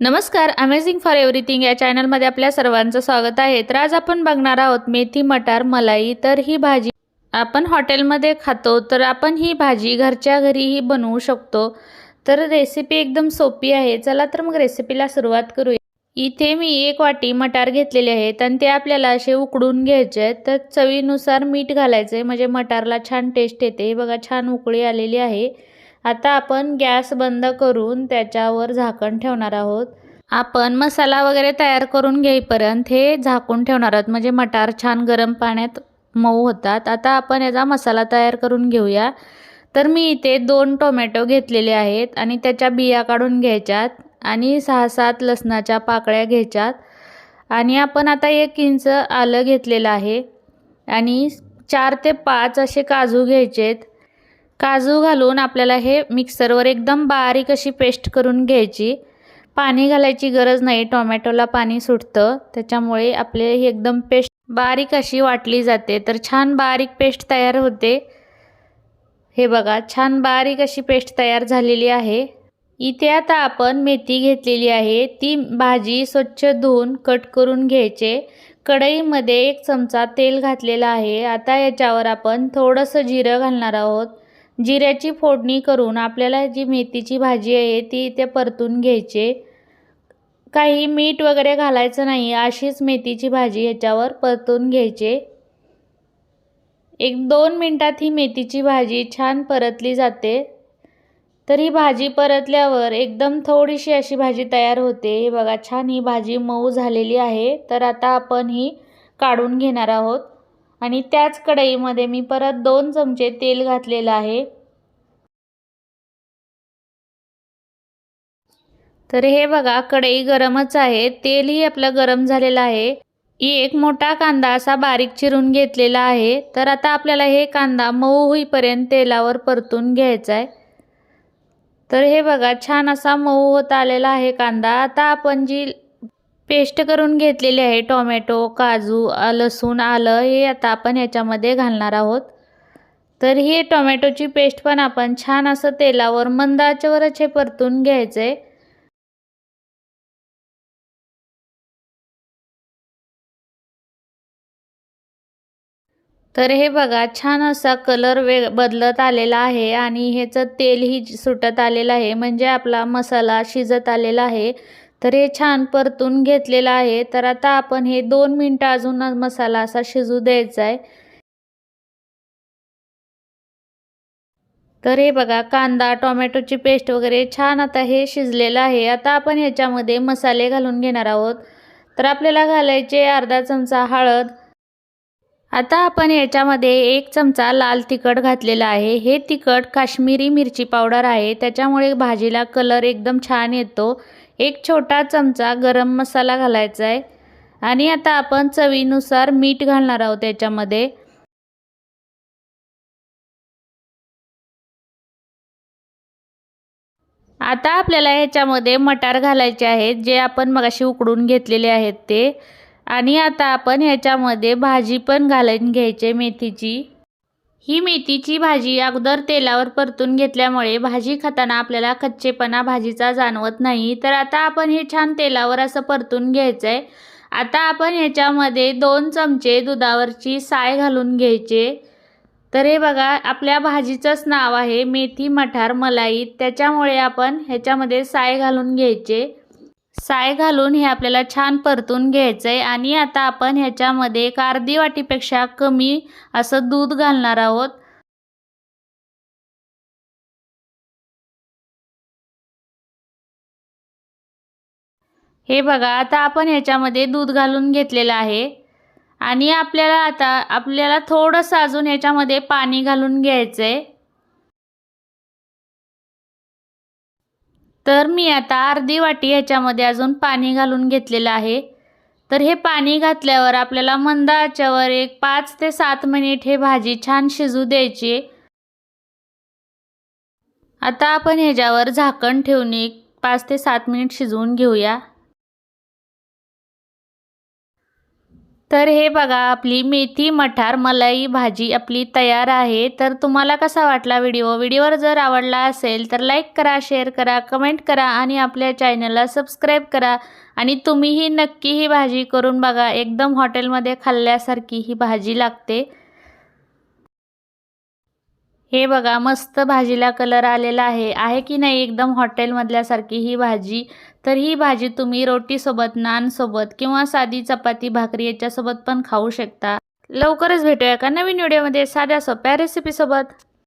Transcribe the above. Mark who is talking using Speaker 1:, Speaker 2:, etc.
Speaker 1: नमस्कार amazing for everything या चॅनलमध्ये आपल्या सर्वांचं स्वागत आहे. तर आज आपण बघणार आहोत मेथी मटार मलाई तर ही भाजी आपण हॉटेलमध्ये खातो तर आपण ही भाजी घरच्या घरीही बनवू शकतो. तर रेसिपी एकदम सोपी आहे. चला तर मग रेसिपीला सुरुवात करूया. इथे मी एक वाटी मटार घेतलेले आहेत आणि ते आपल्याला असे उकडून घ्यायचे आहेत. तर चवीनुसार मीठ घालायचं आहे म्हणजे मटारला छान टेस्ट येते. हे बघा छान उकळी आलेली आहे. आता आपण गॅस बंद करून त्याच्यावर झाकण ठेवणार आहोत. आपण मसाला वगैरे तयार करून घेईपर्यंत हे झाकून ठेवणार आहोत. म्हणजे मटार छान गरम पाण्यात मऊ होतात. आता आपण याचा मसाला तयार करून घेऊया. तर मी इथे दोन टोमॅटो घेतलेले आहेत आणि त्याच्या बिया काढून घ्यायच्यात आणि सहा सात लसणाच्या पाकळ्या घ्यायच्यात. आणि आपण आता एक इंच आलं घेतलेलं आहे आणि चार ते पाच असे काजू घ्यायचेत. काजू घालून आपल्याला हे मिक्सरवर एकदम बारीक अशी पेस्ट करून घ्यायची. पाणी घालायची गरज नाही टोमॅटोला पाणी सुटतं. त्याच्यामुळे आपले ही एकदम पेस्ट बारीक अशी वाटली जाते. तर छान बारीक पेस्ट तयार होते. हे बघा छान बारीक अशी पेस्ट तयार झालेली आहे. इथे आता आपण मेथी घेतलेली आहे. ती भाजी स्वच्छ धुवून कट करून घ्यायचे. कढईमध्ये एक चमचा तेल घातलेला आहे. आता याच्यावर आपण थोडंसं जिरं घालणार आहोत. जिऱ्याची फोडणी करून आपल्याला जी मेथीची भाजी आहे ती इथे परतून घ्यायचे. काही मीठ वगैरे घालायचं नाही अशीच मेथीची भाजी ह्याच्यावर परतून घ्यायचे. एक दोन मिनटात ही मेथीची भाजी छान परतली जाते. तर ही भाजी परतल्यावर एकदम थोडीशी अशी भाजी तयार होते. हे बघा छान ही भाजी मऊ झालेली आहे. तर आता आपण ही काढून घेणार आहोत. आणि त्याच कढईमध्ये मी परत दोन चमचे तेल घातलेलं आहे. तर हे बघा कढई गरमच आहे. तेलही आपलं गरम झालेलं आहे. एक मोठा कांदा असा बारीक चिरून घेतलेला आहे. तर आता आपल्याला हे कांदा मऊ होईपर्यंत तेलावर परतून घ्यायचा आहे. तर हे बघा छान असा मऊ होत आलेला आहे कांदा. आता आपण जी पेस्ट करून घेतलेली आहे. टोमॅटो काजू लसूण आलं हे आता आपण याच्यामध्ये घालणार आहोत. तर ही टोमॅटोची पेस्ट पण आपण छान असं तेलावर मंदाच्यावरच हे परतून घ्यायचं आहे तर हे बघा छान असा कलर वे बदलत आलेला आहे आणि ह्याचं तेलही सुटत आलेलं आहे. म्हणजे आपला मसाला शिजत आलेला आहे. तर हे छान परतून घेतलेलं आहे. तर आता आपण हे दोन मिनटं अजून मसाला असा शिजू द्यायचा आहे. तर हे बघा कांदा टोमॅटोची पेस्ट वगैरे छान आता हे शिजलेलं आहे. आता आपण ह्याच्यामध्ये मसाले घालून घेणार आहोत. तर आपल्याला घालायचे अर्धा चमचा हळद. आता आपण याच्यामध्ये एक चमचा लाल तिखट घातलेला आहे. हे तिखट काश्मीरी मिरची पावडर आहे. त्याच्यामुळे भाजीला कलर एकदम छान येतो. एक छोटा चमचा गरम मसाला घालायचा आहे आणि आता आपण चवीनुसार मीठ घालणार आहोत त्याच्यामध्ये आता आपल्याला ह्याच्यामध्ये मटार घालायचे आहेत जे आपण मगाशी उकडून घेतलेले आहेत ते. आणि आता आपण ह्याच्यामध्ये भाजी पण घालून घ्यायचे मेथीची. ही मेथीची भाजी अगोदर तेलावर परतून घेतल्यामुळे भाजी खाताना आपल्याला कच्चेपणा भाजीचा जाणवत नाही. तर आता आपण हे छान तेलावर असं परतून घ्यायचं आहे आता आपण ह्याच्यामध्ये दोन चमचे दुधावरची साय घालून घ्यायचे. तर हे बघा आपल्या भाजीचंच नाव आहे मेथी मठार मलाई. त्याच्यामुळे आपण ह्याच्यामध्ये साय घालून घ्यायचे. साय घालून हे आपल्याला छान परतून घ्यायचं आहे आणि आता आपण ह्याच्यामध्ये एक अर्धी वाटीपेक्षा कमी असं दूध घालणार आहोत. हे बघा आता आपण ह्याच्यामध्ये दूध घालून घेतलेलं आहे. आणि आपल्याला आता आपल्याला थोडंसं अजून ह्याच्यामध्ये पाणी घालून घ्यायचं आहे तर मी आता अर्धी वाटी ह्याच्यामध्ये अजून पाणी घालून घेतलेलं आहे. तर हे पाणी घातल्यावर आपल्याला मंद आचेवर एक पाच ते सात मिनिट हे भाजी छान शिजू द्यायची. आता आपण ह्याच्यावर झाकण ठेवून एक पाच ते सात मिनिट शिजवून घेऊया. तर हे बघा आपली मेथी मठार मलाई भाजी आपली तयार आहे. तर तुम्हाला कसा वाटला व्हिडिओ? व्हिडिओवर जर आवडला असेल तर लाईक करा शेअर करा कमेंट करा आणि आपल्या चॅनलला सबस्क्राईब करा. आणि तुम्हीही नक्की ही भाजी करून बघा. एकदम हॉटेलमध्ये खाल्ल्यासारखी ही भाजी लागते. हे बघा मस्त भाजीला कलर आलेला आहे. आहे की नाही? एकदम हॉटेलमधल्यासारखी ही भाजी. तर ही भाजी तुम्ही रोटीसोबत नानसोबत किंवा साधी चपाती भाकरी याच्यासोबत पण खाऊ शकता. लवकरच भेटूया का नवीन व्हिडिओमध्ये साध्या सोप्या रेसिपीसोबत